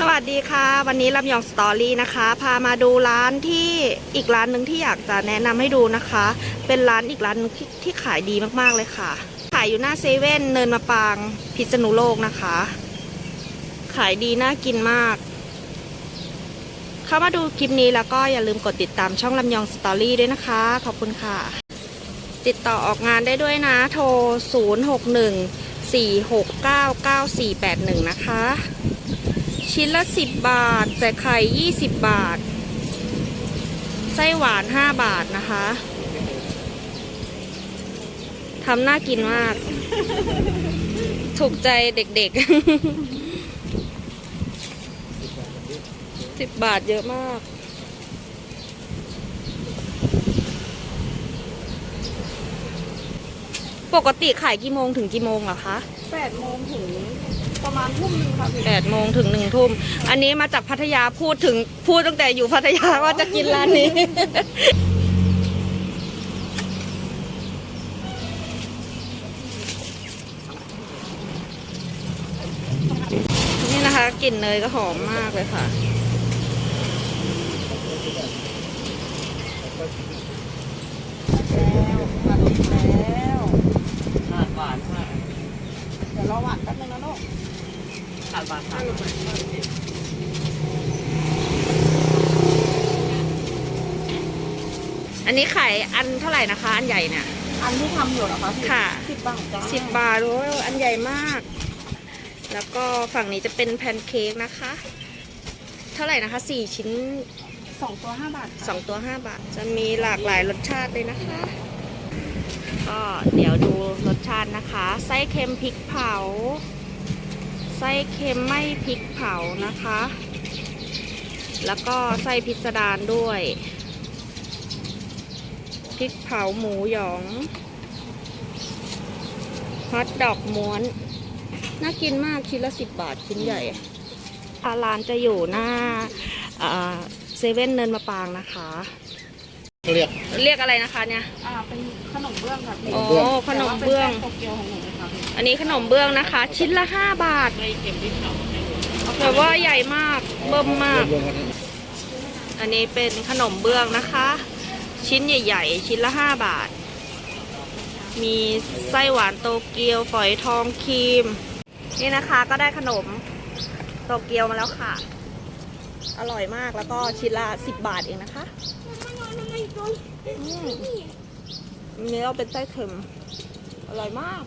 สวัสดีค่ะ วันนี้ลำยองสตอรี่นะคะ พามาดูร้านที่อีกร้านหนึ่งที่อยากจะแนะนำให้ดูนะคะ เป็นร้านอีกร้านที่ที่ขายดีมากๆเลยค่ะ ขายอยู่หน้าเซเว่นเนินมะปรางพิษณุโลกนะคะ ขายดีน่ากินมาก เข้ามาดูคลิปนี้แล้วก็อย่าลืมกดติดตามช่องลำยองสตอรี่ด้วยนะคะ ขอบคุณค่ะ ติดต่อออกงานได้ด้วยนะ โทร 061 469 9481 นะคะ ชิ้นละ 10 บาท แต่ไข่ 20 บาท ไส้หวาน 5 บาทนะคะทำน่ากินมาก ถูกใจเด็กๆ 10 บาทเยอะมาก ปกติขายกี่โมงถึงกี่โมงเหรอคะแปดโมงถึงประมาณทุ่มหนึงค่ะพี่แปดโมงถึงหนึ่งทุ่ม อันนี้มาจากพัทยาพูดถึงพูดตั้งแต่อยู่พัทยาว่าจะกินร้านนี้ นี่นะคะกลิ่นเนยก็หอมมากเลยค่ะ แล้วมาถึงแล้ว ขาดหวานค่ะ เดี๋ยว รอหวานแป๊บนึงนะลูกขาดหวานค่ะอันนี้ขายอันเท่าไหร่นะคะ อันใหญ่เนี่ย อันที่ทำอยู่เหรอคะพี่ค่ะ สิบบาทจ้าสิบบาทโอ้ยอันใหญ่มาก แล้วก็ฝั่งนี้จะเป็นแพนเค้กนะคะ เท่าไหร่นะคะสี่ชิ้นสองตัวห้าบาทสองตัวห้าบาท จะมีหลากหลายรสชาติเลยนะคะ ก็เดี๋ยวดูรสชาตินะคะ ไส้เค็มพริกเผา ไส้เค็มไม่พริกเผานะคะ แล้วก็ไส้พิสดารด้วยพริกเผาหมูหยองฮอทดอกม้วน น่ากินมากชิ้นละสิบบาทชิ้นใหญ่อาร้านจะอยู่หน้าเซเว่นเนินมะปรางนะคะ เรียกเรียกอะไรนะคะเนี่ยอ่าเป็น ขนมเบื้องค่ะพี่โอ้ขนมเบื้อง แต่ว่าเป็นแป้งโตเกียวของหนูค่ะพี่อันนี้ขนมเบื้องนะคะ ชิ้นละห้าบาทแบบว่าใหญ่มากเบิ่มมาก รวมกันอันนี้เป็นขนมเบื้องนะคะ ชิ้นใหญ่ ๆ ชิ้นละห้าบาท มีไส้หวานโตเกียวฝอยทองครีม นี่นะคะก็ได้ขนมโตเกียวมาแล้วค่ะ อร่อยมากแล้วก็ชิ้นละสิบบาทเองนะคะ อืม อันนี้เราเป็นไส้เค็มอร่อยมาก